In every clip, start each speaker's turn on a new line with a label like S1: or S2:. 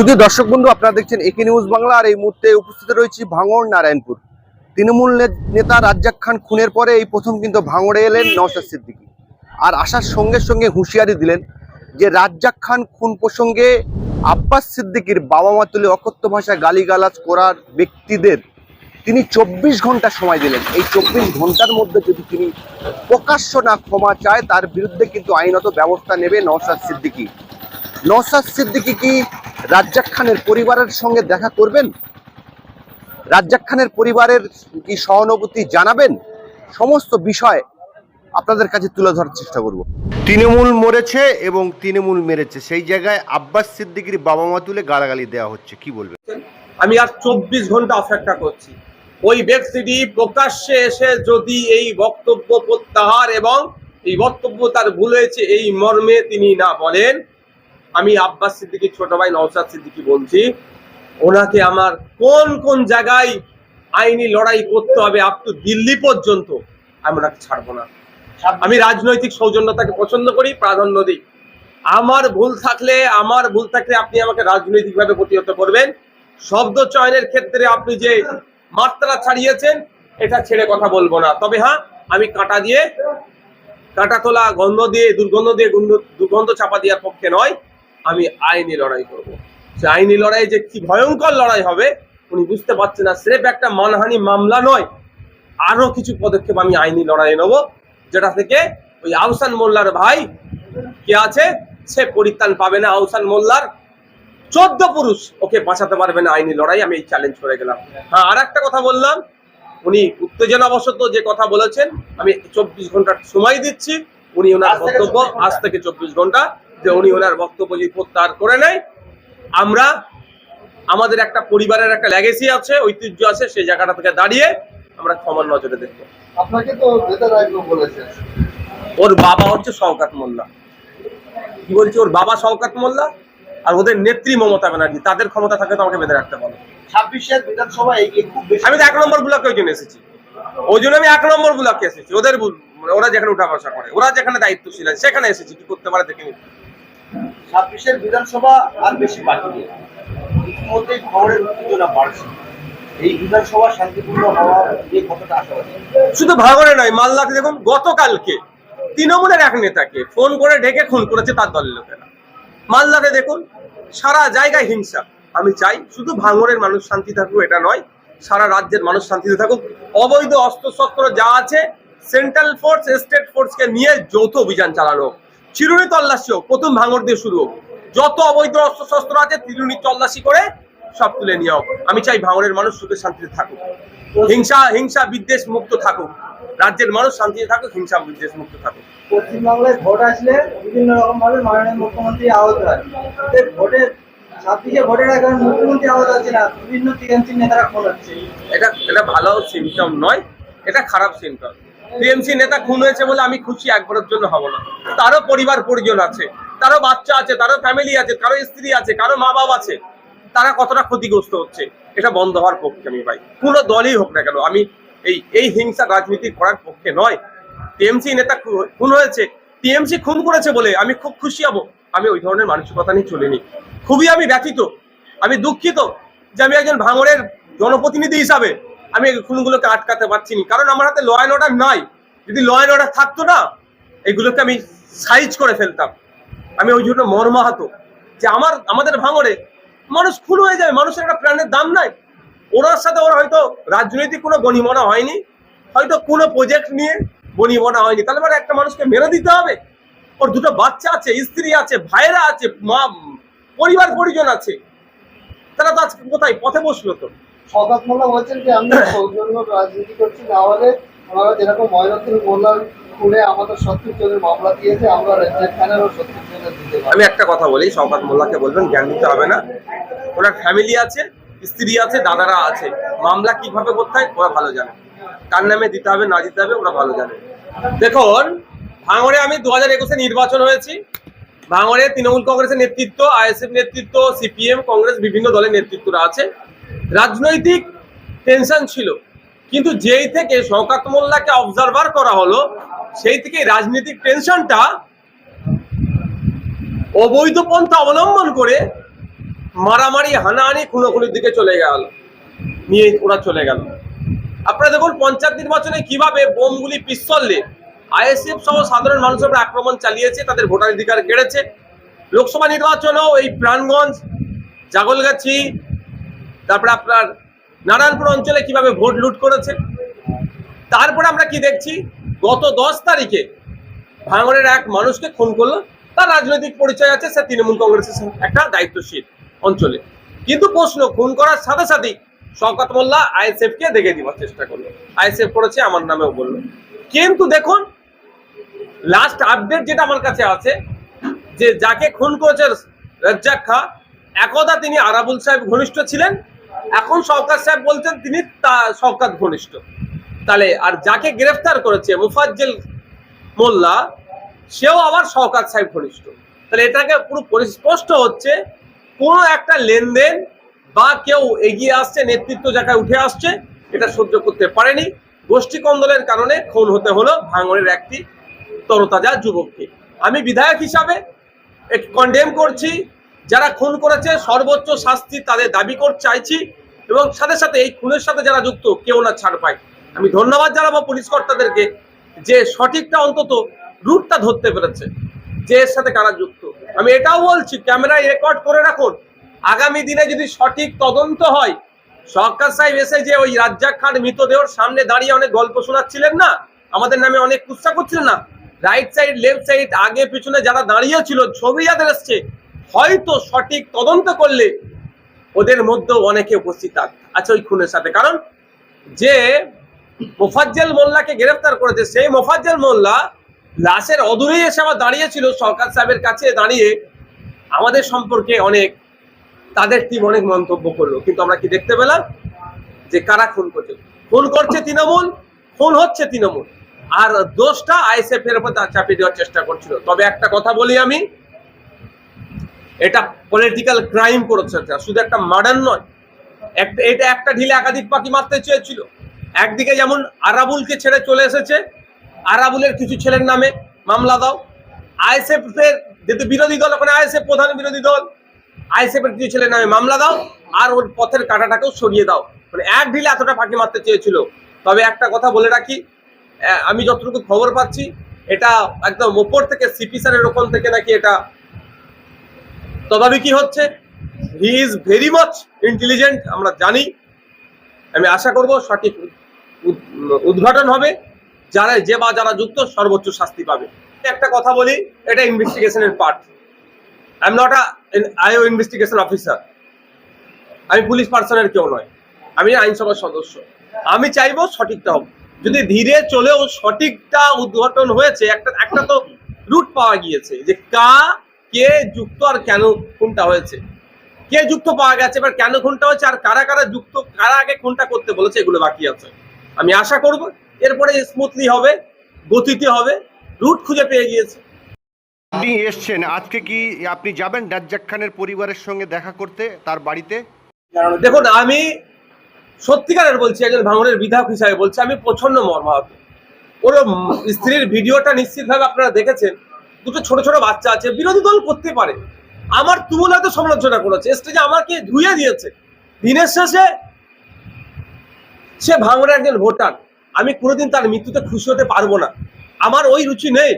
S1: শুধু দর্শক বন্ধু, আপনারা দেখছেন একে নিউজ বাংলা, আর এই মুহূর্তে উপস্থিত রয়েছি ভাঙড় নারায়ণপুর। তৃণমূল নেতা রাজ্জাক খান খুনের পরে এই প্রথম কিন্তু ভাঙড়ে এলেন নওশাদ সিদ্দিকী। আর আসার সঙ্গে সঙ্গে হুঁশিয়ারি দিলেন যে রাজ্জাক খান খুন প্রসঙ্গে আব্বাস সিদ্দিকির বাবা মা তুলে অকথ্য ভাষায় গালিগালাজ করার ব্যক্তিদের তিনি চব্বিশ ঘণ্টা সময় দিলেন। এই চব্বিশ ঘণ্টার মধ্যে যদি তিনি প্রকাশ্য না ক্ষমা চায়, তার বিরুদ্ধে কিন্তু আইনত ব্যবস্থা নেবে নওশাদ সিদ্দিকী। নওশাদ সিদ্দিকী কি রাজ্জাক খানের পরিবারের সঙ্গে দেখা করবেন? রাজ্জাক খানের পরিবারের কি সহানুভূতি জানাবেন? সমস্ত বিষয় আপনাদের কাছে তুলে ধরার চেষ্টা করব। তৃণমূল মরেছে এবং তৃণমূল মেরেছে। সেই জায়গায় আব্বাস সিদ্দিকির বাবা মা তুলে গালাগালি দেওয়া হচ্ছে। কি বলবেন?
S2: আমি আর চব্বিশ ঘণ্টা অপেক্ষা করছি। ওই ব্যক্তিটি প্রকাশ্যে এসে যদি এই বক্তব্য প্রত্যাহার এবং এই বক্তব্য তার ভুল হয়েছে এই মর্মে তিনি না বলেন আমি আব্বাস সিদ্দিকি, ছোট ভাই নওসাদ সিদ্দিকি বলছি, ওনাকে আমার কোন কোন জায়গায় আইনি লড়াই করতে হবে আপ টু দিল্লি পর্যন্ত, আমি ওনাকে ছাড়বো না। আমি রাজনৈতিক সৌজন্যতাকে পছন্দ করি, প্রাধান্য দিই। আমার ভুল থাকলে, আমার ভুল থাকলে আপনি আমাকে রাজনৈতিকভাবে প্রতিহত করবেন। শব্দ চয়নের ক্ষেত্রে আপনি যে মাত্রা ছাড়িয়েছেন, এটা ছেড়ে কথা বলব না। তবে হ্যাঁ আমি কাটা দিয়ে, কাটা তোলা, গন্ধ দিয়ে, দুর্গন্ধ দিয়ে দুর্গন্ধ চাপা দেওয়ার পক্ষে নয়। আমি আইনি লড়াই করব। সে আইনি লড়াই যে কি ভয়ঙ্কর লড়াই হবে উনি বুঝতে পারছেন না। স্রেফ একটা মানহানি মামলা নয় আরও কিছু পদক্ষেপ আমি আইনি লড়াই নেব যেটা থেকে ওই আহসান মোল্লার ভাই কে আছে সে পরিত্রাণ পাবে না। আহসান মোল্লার চোদ্দ পুরুষ ওকে বাঁচাতে পারবে না আইনি লড়াই। আমি এই চ্যালেঞ্জ করে গেলাম। হ্যাঁ আর একটা কথা বললাম উনি উত্তেজনাবশত যে কথা বলেছেন আমি চব্বিশ ঘণ্টার সময় দিচ্ছি। উনি ওনার বক্তব্য আজ থেকে চব্বিশ ঘণ্টা। যে উনি ওনার বক্তব্য যদি প্রত্যাহার করে নেয় আমরা আমাদের একটা পরিবারের একটা লেগেসি আছে ঐতিহ্য আছে সেই জায়গাটা থেকে দাঁড়িয়ে আমরা ক্ষমার নজরে দেখব।
S3: আপনাকে তো বলেছে
S2: ওর বাবা হচ্ছে শওকাত মোল্লা। কি বলছি? ওর বাবা শওকাত মোল্লা আর ওদের নেত্রী মমতা ব্যানার্জি তাদের ক্ষমতা থাকে তো আমাকে বেঁধে রাখতে
S3: ছাব্বিশের বিধানসভা বেশি
S2: আমি তো এক নম্বর ব্লকে ওই জন্য এসেছি। ওই জন্য আমি এক নম্বর ব্লকে এসেছি। ওদের ওরা যেখানে উঠা বসা করে ওরা যেখানে দায়িত্বশীল আছে সেখানে এসেছি। কি করতে পারে দেখে নিন।
S3: ছাব্বিশের বিধানসভা আর বেশি বাকি নেই। ইতিমধ্যে খবরের উত্তেজনা বাড়ছে। এই বিধানসভা শান্তিপূর্ণ হওয়া নিয়ে কতটা আশাবাদী?
S2: শুধু ভাগরে নয় মালদাতে দেখুন, গতকালকে তৃণমূলের এক নেতাকে ফোন করে ডেকে খুন করেছে তার দলের লোকেরা। মালদাতে দেখুন, সারা জায়গায় হিংসা। আমি চাই শুধু ভাঙরের মানুষ শান্তি থাকুক, এটা নয়, সারা রাজ্যের মানুষ শান্তিতে থাকুক। অবৈধ অস্ত্রশস্ত্র যা আছে সেন্ট্রাল ফোর্স স্টেট ফোর্সকে নিয়ে যৌথ অভিযান চালানো। চিরুনি তল্লাশি হোক প্রথম ভাঙর দিয়ে শুরু হোক। যত অবৈধ অস্ত্রশস্ত্র আছে চিরুনি তল্লাশি করে সব তুলে নিয়ে হোক আমি চাই ভাঙরের মানুষ সুখে শান্তিতে থাকুক। হিংসা হিংসা বিদ্বেষ মুক্ত থাকুক। রাজ্যের মানুষ শান্তিতে থাকুক হিংসা বিদ্বেষ মুক্ত থাকুক।
S3: পশ্চিমবাংলায় ভোট আসলে বিভিন্ন রকম ভাবে মাননীয় মুখ্যমন্ত্রী আহত হয় ভোটের ছাব্বিশে ভোটের আগে মুখ্যমন্ত্রী আহত হচ্ছে না বিভিন্ন টিএমসি নেতারা
S2: এটা এটা ভালো সিমটম নয় এটা খারাপ সিমটম। টিএমসি নেতা খুন হয়েছে বলে আমি খুশি একবারের জন্য হব না। তারও পরিবার পরিজন আছে, তারও বাচ্চা আছে, তারও ফ্যামিলি আছে, কারও স্ত্রী আছে, কারও মা বাবা আছে। তারা কতটা ক্ষতিগ্রস্ত হচ্ছে, এটা বন্ধ হওয়ার পক্ষে আমি ভাই। কোনো দলই হোক না কেন, আমি এই এই হিংসা রাজনীতি করার পক্ষে নয়। টিএমসি নেতা খুন হয়েছে, টিএমসি খুন করেছে বলে আমি খুব খুশি হব। আমি ওই ধরনের মানসিকতা নিয়ে চলিনি। খুবই আমি ব্যথিত, আমি দুঃখিত যে আমি একজন ভাঙড়ের জনপ্রতিনিধি হিসাবে আমি এই খুনগুলোকে আটকাতে পারছি না কারণ আমার হাতে ল অ্যান্ড অর্ডার নাই। যদি ল অ্যান্ড অর্ডার থাকতো না এগুলোকে আমি সাইজ করে ফেলতাম। আমি ওই জন্য মর্মাহত। যে আমার, আমাদের ভাঙড়ে মানুষ খুন হয়ে যাবে, মানুষের একটা প্রাণের দাম নাই। ওনার সাথে ওর হয়তো রাজনৈতিক কোনো গণিমনা হয়নি। হয়তো কোনো প্রজেক্ট নিয়ে গণিমনা হয়নি। তাহলে মানে একটা মানুষকে মেরে দিতে হবে। ওর দুটো বাচ্চা আছে, স্ত্রী আছে ভাইরা আছে, মা, পরিবার, পরিজন আছে। তারা তো আজকে কোথায়? পথে বসল তো।
S3: মোল্লা বলছেন যে, আমি সৌজন্য রাজনীতি করছি না হলে ওনারা যেরকম ময়নাতুল মোল্লার আমাদের মামলা দিয়েছে, আমরা
S2: আমি একটা কথা বলি, শওকাত মোল্লাকে বলবেন, জ্ঞান দিতে হবে না। ওনার ফ্যামিলি আছে, স্ত্রী আছে, দাদারা আছে। মামলা কীভাবে করতে হয় ওরা ভালো জানে। কার নামে দিতে হবে, না দিতে হবে, ওরা ভালো জানে। দেখুন, ভাঙড়ে আমি দু হাজার একুশে নির্বাচন হয়েছি। ভাঙড়ে তৃণমূল কংগ্রেসের নেতৃত্ব, আইএসএফ নেতৃত্ব, সিপিএম, কংগ্রেস, বিভিন্ন দলের নেতৃত্বরা আছে। রাজনৈতিক টেনশন ছিল। কিন্তু যেই থেকে শওকাত মোল্লাকে অবজারভার করা হলো, সেই থেকে রাজনৈতিক টেনশনটা অবৈধ পন্থা অবলম্বন করে মারামারি, হানাহানি, খুনোখুনির দিকে চলে গেল, নিয়ে ওরা চলে গেল। আপনারা দেখুন, পঞ্চায়েত নির্বাচনে কীভাবে বোমগুলি পিস্তলে আইএসএফ সহ সাধারণ মানুষের উপর আক্রমণ চালিয়েছে, তাদের ভোটাধিকার কেড়েছে। লোকসভা নির্বাচনেও এই প্রাণগঞ্জ, জাগলগাছি তারপরে আপনার নারায়ণপুর অঞ্চলে কীভাবে ভোট লুট করেছে? তারপরে আমরা কি দেখছি? গত দশ তারিখে ভাঙড়ের এক মানুষকে খুন করল। তার রাজনৈতিক পরিচয় আছে, সে তৃণমূল কংগ্রেসের একটা দায়িত্বশীল অঞ্চলে। কিন্তু প্রশ্ন, খুন করার সাথে সাথেই শওকত মোল্লা আইএসএফ কে দেখে দিবার চেষ্টা করল। আইএসএফ করেছে, আমার নামেও বলল। কিন্তু দেখুন লাস্ট আপডেট যেটা আমার কাছে আছে, যে যাকে খুন করেছে রাজ্জাক খা, একদা তিনি আরাবুল সাহেব ঘনিষ্ঠ ছিলেন এখন সরকার সাহেব বলছেন তিনি সরকার ঘনিষ্ঠ। তাহলে আর যাকে গ্রেফতার করেছে মুফাজ্জেল মোল্লা, সেও আবার সরকার সাহেব ঘনিষ্ঠ। তাহলে এটাকে পুরো পরিস্পষ্ট হচ্ছে, কোনো একটা লেনদেন বা কেউ এগিয়ে আসছে, নেতৃত্ব জায়গায় উঠে আসছে, এটা সহ্য করতে পারেনি। গোষ্ঠী কন্দলের কারণে খুন হতে হলো ভাঙড়ের একটি তরতাজা যুবককে। আমি বিধায়ক হিসাবে কন্ডেম করছি যারা খুন করেছে, সর্বোচ্চ শাস্তি তাদের দাবি করতে চাইছি এবং সাথে সাথে এই খুনের সাথে যারা যুক্ত, কেউ না ছাড় পায়। আমি ধন্যবাদ জানাব পুলিশ কর্তাদেরকে যে সঠিকটা অন্তত রুটটা ধরতে পেরেছে, যে এর সাথে কারা যুক্ত। আমি এটাও বলছি ক্যামেরায় রেকর্ড করে রাখুন। আগামী দিনে যদি সঠিক তদন্ত হয়, সরকার সাহেব এসে যে ওই রাজ্জাক খান মৃতদেহর সামনে দাঁড়িয়ে অনেক গল্প শোনাচ্ছিলেন না? আমাদের নামে অনেক কুৎসা করছিলেন না? রাইট সাইড লেফট সাইড আগে পিছনে যারা দাঁড়িয়ে ছিল, ছবি যাদের এসছে হয়তো সঠিক তদন্ত করলে ওদের মধ্যেও অনেকে উপস্থিত আছে ওই খুনের সাথে। কারণ যে মোফাজ্জেল মোল্লাকে গ্রেফতার করেছে, সেই মোফাজ্জেল মোল্লা লাশের অদূরেই এসে আবার দাঁড়িয়েছিল। সরকার সাহেবের কাছে দাঁড়িয়ে আমাদের সম্পর্কে অনেক, তাদের টিম অনেক মন্তব্য করল। কিন্তু আমরা কি দেখতে পেলাম যে কারা খুন করছে? খুন করছে তৃণমূল, খুন হচ্ছে তৃণমূল। আর দোষটা আইএসএফ এর উপর চাপিয়ে দেওয়ার চেষ্টা করছিল। তবে একটা কথা বলি আমি এটা পলিটিক্যাল ক্রাইম করেছে শুধু একটা মার্ডার নয়। একটা এটা একটা ঢিলে একাধিক পাখি মারতে চেয়েছিল। একদিকে যেমন আরাবুলকে ছেড়ে চলে এসেছে, আরাবুলের কিছু ছেলের নামে মামলা দাও। আইএসএফ এর যেহেতু বিরোধী দল, ওখানে আইএসএফ প্রধান বিরোধী দল আইএসএফ এর কিছু ছেলের নামে মামলা দাও আর ওর পথের কাঁটাটাকেও সরিয়ে দাও। মানে এক ঢিলে এতটা ফাঁকি মারতে চেয়েছিল। তবে একটা কথা বলে রাখি আমি যতটুকু খবর পাচ্ছি, এটা একদম ওপর থেকে সিপি স্যারের ওপর থেকে নাকি এটা তদারকি হচ্ছে? He is very much intelligent আমরা জানি। আমি আশা করব সঠিক উদ্ঘাটন হবে। যারা যে বা যারা যুক্ত, সর্বোচ্চ শাস্তি পাবে। একটা কথা বলি, এটা ইনভেস্টিগেশনের part I am not I O investigation officer আমি পুলিশ পার্সনের কেউ নয়। আমি আইনসভার সদস্য। আমি চাইব সঠিকটা হোক। যদি ধীরে চলেও সঠিকটা উদ্ঘাটন হয়েছে, একটা একটা তো রুট পাওয়া গিয়েছে যে কা কে যুক্ত আর কেন খুনটা হয়েছে? কে যুক্ত পাওয়া গেছে এবার কেন খুনটা হয়েছে আর কারা কারা যুক্ত কারা আগে খুনটা করতে বলেছে এগুলো বাকি আছে। আমি আশা করব এরপরে স্মুথলি হবে গতিতে হবে রুট খুঁজে পেয়ে গিয়েছে।
S1: আপনি এসছেন আজকে কি আপনি যাবেন রাজ্জাক খানের পরিবারের সঙ্গে দেখা করতে তার বাড়িতে?
S2: দেখুন আমি সত্যিকারের বলছি একজন ভাঙনের বিধায়ক হিসাবে বলছি আমি প্রচণ্ড মর্মাহত। ওর স্ত্রীর ভিডিওটা নিশ্চিতভাবে আপনারা দেখেছেন। দুটো ছোট ছোট বাচ্চা আছে, বিরোধী দল করতে পারে। আমার তুমুল হয়তো সমালোচনা করেছে। স্টেজে আমাকে ধুয়ে দিয়েছে। দিনের শেষে সে ভাঙনের একজন ভোটার। আমি কোনোদিন তার মৃত্যুতে খুশি হতে পারব না। আমার ওই রুচি নেই।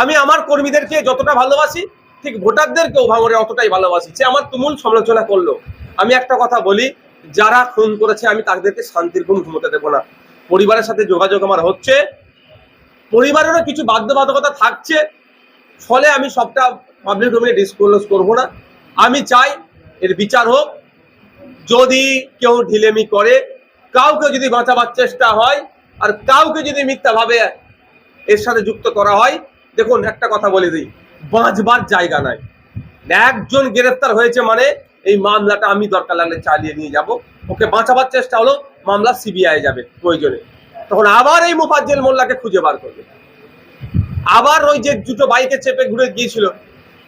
S2: আমি আমার কর্মীদেরকে যতটা ভালোবাসি, ঠিক ভোটারদেরকেও ভাঙড়ে অতটাই ভালোবাসি। সে আমার তুমুল সমালোচনা করল। আমি একটা কথা বলি, যারা খুন করেছে, আমি তাদেরকে শান্তির ঘুম ঘুমোতে দেবো না। পরিবারের সাথে যোগাযোগ আমার হচ্ছে। পরিবারেরও কিছু বাধ্যবাধকতা থাকছে, ফলে আমি সবটা পাবলিক ডোমেনে ডিসক্লোজ করব না। আমি চাই এর বিচার হোক, যদি কেউ ঢিলেমি করে, কাউকে যদি বাঁচাবার চেষ্টা হয়, আর কাউকে যদি মিথ্যাভাবে এর সাথে যুক্ত করা হয়, দেখুন একটা কথা বলে দিই, বাঁচবার জায়গা নাই। একজন গ্রেফতার হয়েছে মানে এই মামলাটা আমি দরকার লাগলে চালিয়ে নিয়ে যাব। ওকে বাঁচাবার চেষ্টা হলো, মামলা সিবিআই যাবে প্রয়োজনে। তখন আবার এই মুফাজ্জেল মোল্লাকে খুঁজে বার করবে। আবার ওই যে দুটো বাইকে চেপে ঘুরে গিয়েছিল,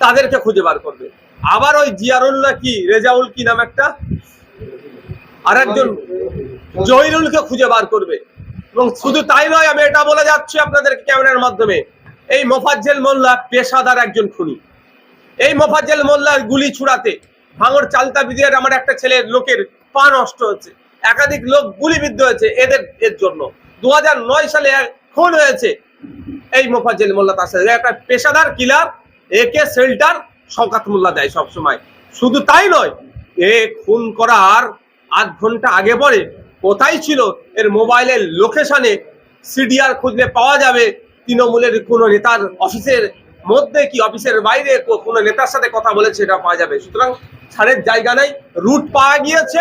S2: তাদেরকে খুঁজে বার করবে। আবার ওই জিয়ারুল্লাহ কি, রেজাউল কি নাম একটা? আর একজন জহিরুলকে খুঁজে বার করবে। এবং শুধু তাই নয়, আমি এটা বলে যাচ্ছি আপনাদের ক্যামেরার মাধ্যমে, এই মোফাজ্জেল মোল্লা পেশাদার একজন খুনি। এই মোফাজ্জেল মোল্লার গুলি ছুড়াতে ভাঙর চালতা বিদিয়ার আমার একটা ছেলের লোকের পা নষ্ট হচ্ছে একাধিক লোক গুলিবিদ্ধ হয়েছে এদের, এর জন্য। দু সালে খুন হয়েছে এই মোফাজ্জেল মোল্লা তার সাথে। একটা পেশাদার কিলার একে শেল্টার শওকাত মোল্লা দেয় সবসময়। শুধু তাই নয়, এ খুন করার আধ ঘণ্টা আগে পরে কোথায় ছিল এর মোবাইলের লোকেশনে সিডিআর খুঁজলে পাওয়া যাবে। তৃণমূলের কোনো নেতার অফিসের মধ্যে কি অফিসের বাইরে কোনো নেতার সাথে কথা বলেছে এটা পাওয়া যাবে। সুতরাং ছাড়ের জায়গা নাই। রুট পাওয়া গিয়েছে,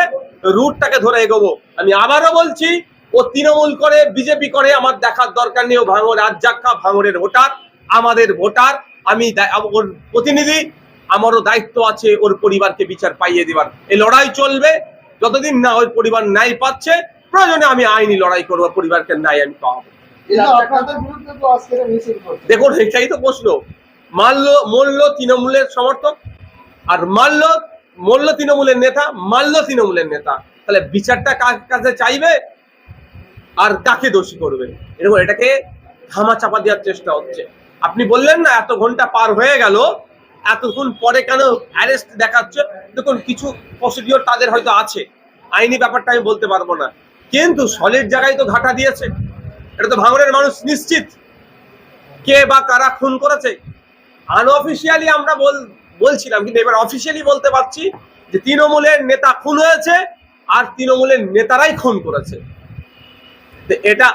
S2: রুটটাকে ধরে এগোবো। আমি আবারও বলছি ও তৃণমূল করে বিজেপি করে আমার দেখার দরকার নেই ও ভাঙর রাজ্জাক্কা ভাঙরের ভোটার আমাদের ভোটার আমি ওর প্রতিনিধি আমারও দায়িত্ব আছে ওর পরিবারকে বিচার পাইয়ে দেবার। এই লড়াই চলবে যতদিন না ওই পরিবার ন্যায় পাচ্ছে প্রয়োজনে আমি আইনি লড়াই করব পরিবারকে ন্যায় আমি পাবো। দেখুন এটাই তো প্রশ্ন। মূল্য তৃণমূলের সমর্থক আর মূল্য তৃণমূলের নেতা মানল তৃণমূলের নেতা। তাহলে বিচারটা কার কাছে চাইবে? আর কাকে দোষী করবে? এরকম এটাকে ধামা চাপা দেওয়ার চেষ্টা হচ্ছে। আপনি বললেন না, এত ঘণ্টা পার হয়ে গেল, এতক্ষণ পরে কেন অ্যারেস্ট দেখাচ্ছে? দেখুন, কিছু প্রসিডিওর তাদের হয়তো আছে। আইনি ব্যাপারটা আমি বলতে পারব না। কিন্তু সলিড জায়গায় তো ঘাটা দিয়েছে। এটা তো ভাঙনের মানুষ নিশ্চিত। কে বা কারা খুন করেছে? আনঅফিসিয়ালি আমরা বল, বলছিলাম, কিন্তু এবার অফিসিয়ালি বলতে পারছি যে তৃণমূলের নেতা খুন হয়েছে, আর তৃণমূলের নেতারাই খুন করেছে। এটা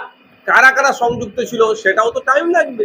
S2: কারা কারা সংযুক্ত ছিল সেটাও তো টাইম লাগবে।